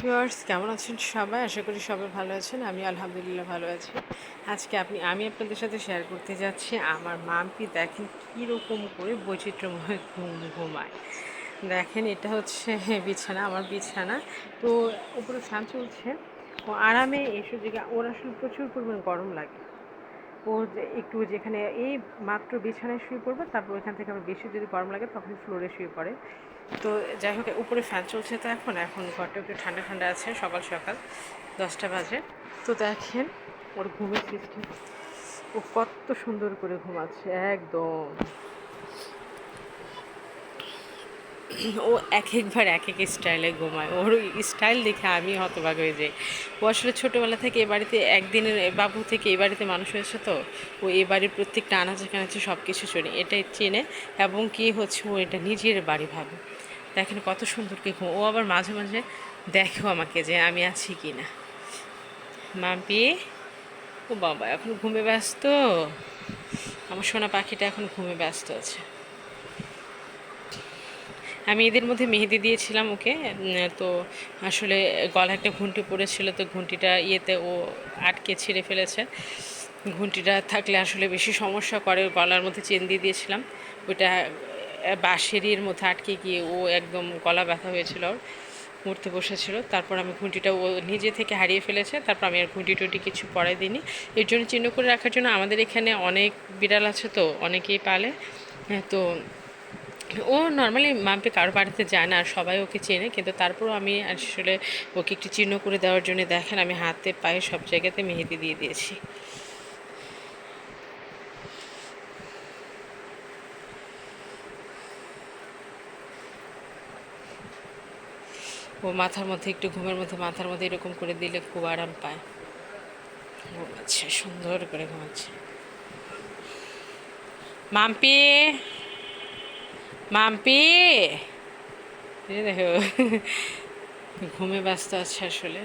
Viewers, কেমন আছেন সবাই? আশা করি সবাই ভালো আছেন। আমি আলহামদুলিল্লাহ ভালো আছি। আজকে আপনি, আমি আপনাদের সাথে শেয়ার করতে যাচ্ছি। আমার মাম্পি দেখেন কীরকম করে বৈচিত্র্যময় ঘুম ঘুমায়। দেখেন, এটা হচ্ছে বিছানা, আমার বিছানা। তো উপরে ফ্যান চলছে। ও আরামে এসে জায়গায় ওর আসলে প্রচুর পরিমাণ গরম লাগে। ও একটু যেখানে এই মাত্র বিছানায় শুয়ে পড়বে, তারপর ওইখান থেকে আবার বেশি যদি গরম লাগে তখন ফ্লোরে শুয়ে পড়ে। তো যাই হোক, উপরে ফ্যান চলছে তো এখন এখন ঘরটা একটু ঠান্ডা ঠান্ডা আছে, সকাল সকাল দশটা বাজে। তো দেখেন, ওর ঘুমের সিস্টেম ও কত সুন্দর করে ঘুমাচ্ছে, একদম। ও এক একবার এক এক স্টাইলে ঘুমায়। ওর স্টাইল দেখে আমি হতবাক হয়ে যাই। ও আসলে ছোটোবেলা থেকে এ বাড়িতে একদিনের বাবু থেকে এ বাড়িতে মানুষ হয়েছে তো। ও এ বাড়ির প্রত্যেকটা আনাচে কানাচে সব কিছু চেনে এটাই চেনে এবং কি হচ্ছে ও এটা নিজের বাড়ি ভাবে। দেখেন কত সুন্দর কি ঘুম, ও আবার মাঝে মাঝে দেখেও আমাকে যে আমি আছি কি না মাম্পি, ও বাবা, এখন ঘুমে ব্যস্ত? আমার সোনা পাখিটা এখন ঘুমে ব্যস্ত আছে। আমি এদের মধ্যে মেহেদি দিয়েছিলাম ওকে তো আসলে গলায় একটা ঘুঁটি পড়েছিল তো ঘুঁটিটা ইয়েতে ও আটকে ছিঁড়ে ফেলেছে। ঘুঁটিটা থাকলে আসলে বেশি সমস্যা করে গলার মধ্যে চেন দিয়ে দিয়েছিলাম। ওইটা বাঁশেরির মধ্যে আটকে গিয়ে ও একদম গলা ব্যথা হয়েছিল ওর মরতে বসেছিল। তারপর আমি ঘুঁটিটা ও নিজে থেকে হারিয়ে ফেলেছে তারপর আমি আর ঘুঁটি টুটি কিছু পরাই দিইনি। এর জন্য চিহ্ন করে রাখার জন্য আমাদের এখানে অনেক বিড়াল আছে তো অনেকেই পালে হ্যাঁ, তো ও নর্মালি মাম্পি কারও বাড়িতে যায় না, আর সবাই ওকে চেনে, কিন্তু তারপরও আমি আসলে ওকে একটু চিহ্ন করে দেওয়ার জন্য দেখেন, আমি হাতে, পায়ে সব জায়গাতে মেহেদি দিয়ে দিয়েছি। ও মাথার মধ্যে, একটু ঘুমের মধ্যে, মাথার মধ্যে এরকম করে দিলে খুব আরাম পায়। ঘুমাচ্ছে সুন্দর করে ঘুমাচ্ছে। মাম্পি! মাম্পি! দেখো। ঘুমে ব্যস্ত আছে আসলে।